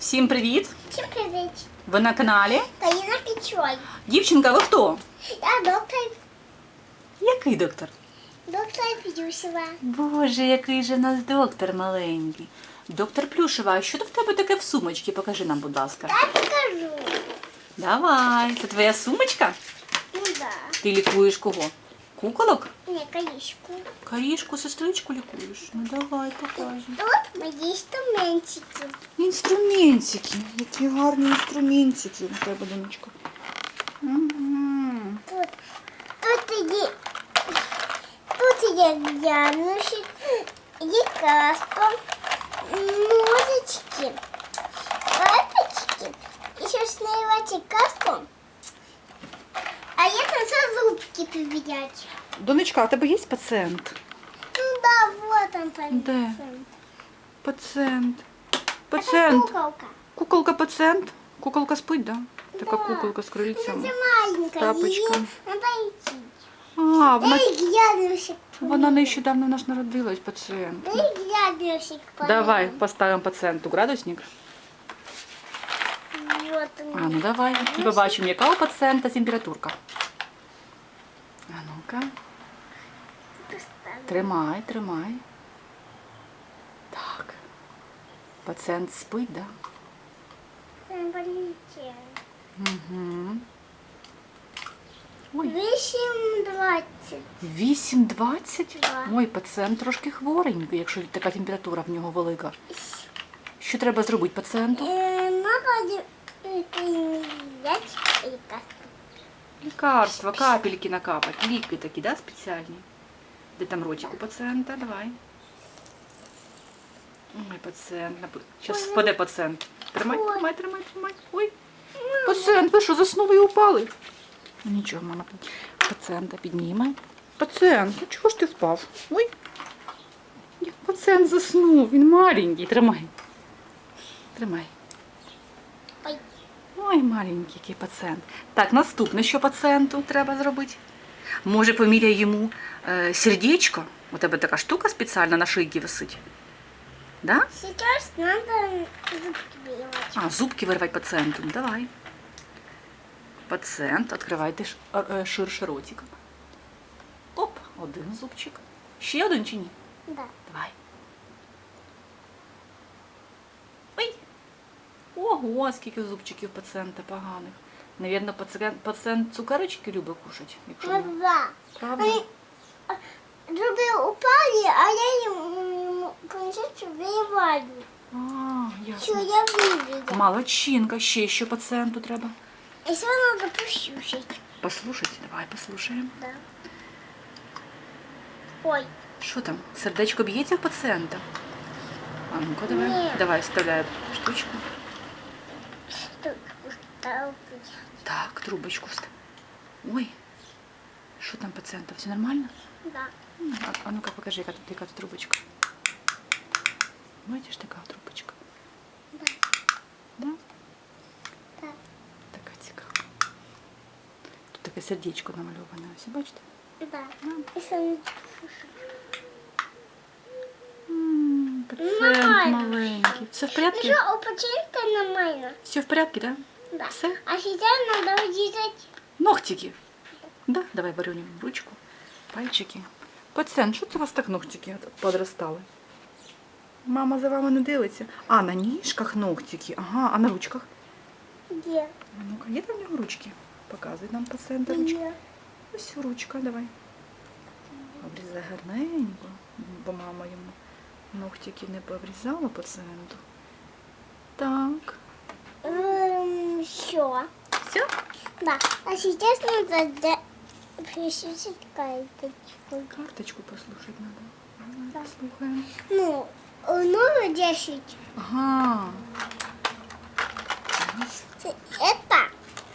Всім привіт! Всім привіт! Ви на каналі. Каріна Пічой. Дівчинка, ви хто? Я доктор, Який доктор? доктор Плюсова. Боже, який же в нас доктор маленький. Доктор Плюшева, а що в тебе таке в сумочці? Покажи нам, будь ласка. Я покажу. Давай, це твоя сумочка? Ну да. Ти лікуєш кого? Куколок? Не, колечку. Карішку, сестричку лікуєш? Ну давай, покажемо. Тут мої інструментики. Інструментики. Які гарні інструментики у тебе, донечко. Угу. Тут, тут є, тут є глянушек, є каска, ножички, карточки. І ще сняйвати каску. А я там все зубки проверять. Донечка, а у тебе є пацієнт? Ну да, вот он пойдет. Де? Пацієнт. Это Пацієнт. куколка. Куколка пацієнт. Куколка спить, да? Така Да. куколка з крильцями. Это маленькая. Тапочка. ей Надо идти. А, вона, Эй, глянушек. вона нещодавно у нас народилась, пацієнт. Дай глянушек. Давай поставимо пацієнту градусник. Вот А, он. ну давай. І побачимо, яка у пацієнта температурка. А ну-ка. Тримай, тримай. Так. Пацієнт спить, да? Угу. Ой. Вісім двадцять. 8,20? Ой, пацієнт трошки хворенький, якщо така температура в нього велика. Що треба зробити пацієнту? Е, Надо прийняти Лікарства, капельки накапати. Ліки такі, да, спеціальні? Де там ротик у пацієнта? Давай. Ой, пацієнт. Зараз впаде пацієнт. Тримай, тримай, тримай, тримай. Ой. Пацієнт, ви що, заснули і упали? Ну, Нічого, мама. Пацієнта підніме. Пацієнт, ну чого ж ти впав? Ой. Як пацієнт заснув, він маленький. Тримай. Тримай. Ой. Ой, маленький який пацієнт. Так, наступне, що пацієнту треба зробити? Може, поміряй йому е, сердечко? У тебе така штука спеціальна на шийці висить. Да? Сейчас надо зубки вырвать. А, зубки вирвай пацієнту. Ну, Давай. Пацієнт, відкривайте ш- е, е, ширше ротик. Оп, один зубчик. Ще один чи ні? Да. Давай. Ой. Ого, скільки зубчиків пацієнта поганих. Навірно, пацієнт, пацієнт цукерочки любить кушати, якщо Ну не- да. правда. Они а, зубы упали, а я ему кончицу вырываю. А, Все, ясно. я вывела. Молодчинка, ще що пацієнту треба. Еще надо пощупать. Послухайте, давай послухаємо. Да. Ой, Що там? Сердечко б'ється в пацієнта? А ну-ка, давай. Ні. Давай, вставляй штучку. Так, трубочку встав. Ой, що там пацієнта? Все нормально? Да. А, а ну-ка покажи, яка тут, яка тут трубочка. Бачиш, така трубочка. Да. Да? Так. Така цікава. Тут таке сердечко намальоване. Ось бачите? Да. Не М, Пацієнт маленький. Все в нормально. Все в порядку, да? Да. Все? А сейчас надо удержать. Ногтики. Да? Давай в ручку. Пальчики. Пацієнт, що це у вас так ногтики подростали? Мама за вами не дивиться. А, на ніжках ногтики. Ага, а на ручках? Где? А ну-ка, є там в нього ручки? Показуй нам пацієнта ручки. Где? Ось ручка, давай. Обрізай гарненько, бо мама йому ногтики не пообрізала пацієнту. Так. Эм, все. Все? Да. А сейчас надо прищучить карточку. Карточку послухати треба. Так. Послухаємо. Ну, э, ну, 10. Ага. Это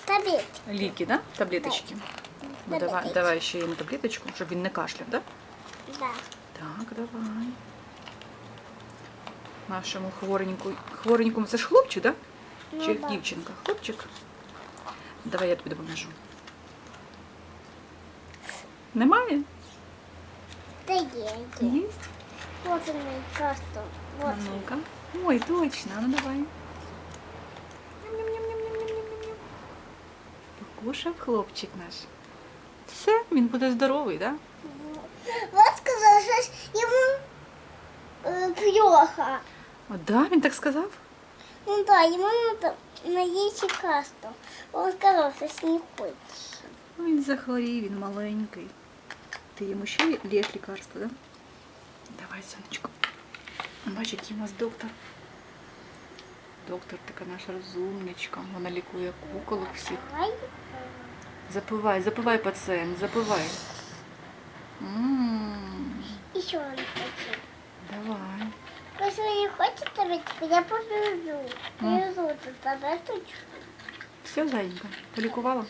таблетки. Ліки, да? Таблеточки. Ну, давай, Таблеточки. давай ще йому таблеточку, щоб він не кашляв, да? Да. Так, давай. Нашому хвореньку. Хворенькому це ж хлопчик, да? Ну, Чи да. дівчинка? Хлопчик? Давай я тобі допоможу. Немає? Та є. є. Є? Вот он мій просто. Вот. А ну-ка. Ой, точно, ну давай. Покушав хлопчик наш. Все, він буде здоровий, так? Да? Вот сказав, що йому е, плохо. О, да, він так сказав? Ну так, да, йому надо наесть лекарство. Он сказал, что не хочет. Ну, Він захворів, він маленький. Ти йому ще лєш лікарство? Да? Давай, сонечко. Бач, який у нас доктор. Доктор така наша розумничка. Вона лікує куколок всіх. Запивай, запивай пацієнт, запивай. М, Еще он хочет. Давай. Если он не хочет таблетку, я повезу. Повезу эту таблеточку. Все, зайенька, полікувала?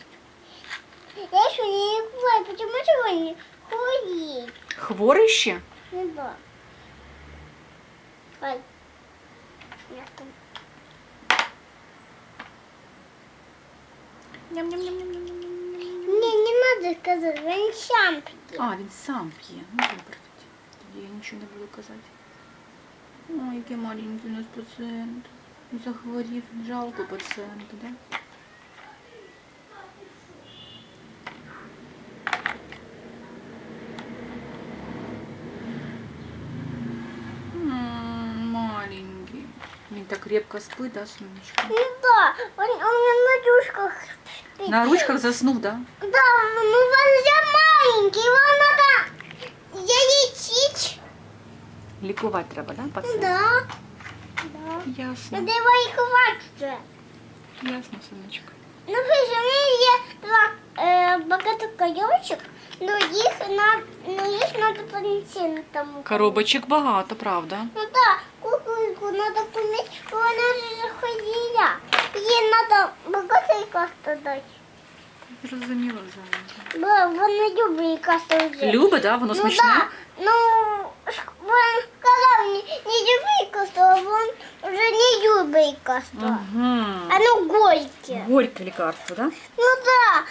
Я еще не ликую, почему же он не ходит? Хворий ще? Ну да. Ой. Я там. Ням-ням-ням-ням-ням-ням. Мне не надо сказать, он сам пьет. А, він сам п'є. Ну добре тоді. Тоді я нічого не буду казати. Ой, який маленький у нас пацієнт. Захворів. Жалко пацієнта, да? Маленький. Він так крепко спить, да, сонечко? Ну да, он, он на ручках спит. На ручках заснув, да? Да, ну он же маленький, его надо я. Лікувати треба, да, пацієнт? Да. Да. Ясно. Надо его ликовать уже. Ясно, сонечко. Ну, слушай, у меня есть два э, богатых коробочек, но их, на, но их надо понести на тому. Коробочок багато, правда? Ну да, куколку надо купить, она же заходила. Ей надо богатый лекарство дать. Зрозуміло, зайенька. Бо вона любить лекарство вже. Любить, да? Воно ну, смачне? Да. Ну, ш- він сказав, не, не любить лекарство, а він вже не любить лекарство. Угу. Оно горьке. Горьке лікарство, да? Ну да,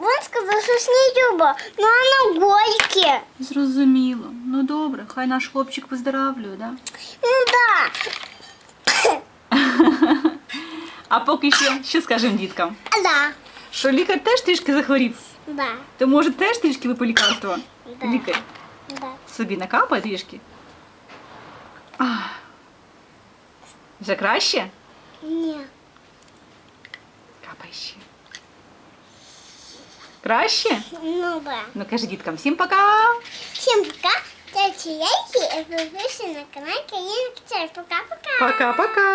він сказав, що ж не любить, но оно горьке. Зрозуміло. Ну добре, хай наш хлопчик виздоравлює, да? Ну да. А поки що, що скажемо діткам? Да. Що лікар теж трішки захворів? Да. То може теж трішки випий лікарство? Да. Лікар Да. собі накапає трішки? Ах. Вже краще? Ні. Капай ще. Краще? Ну да. Ну кажи діткам всім пока! Всем пока. Ставьте лайки и подписывайтесь на канал Карина Пока-пока. Пока-пока!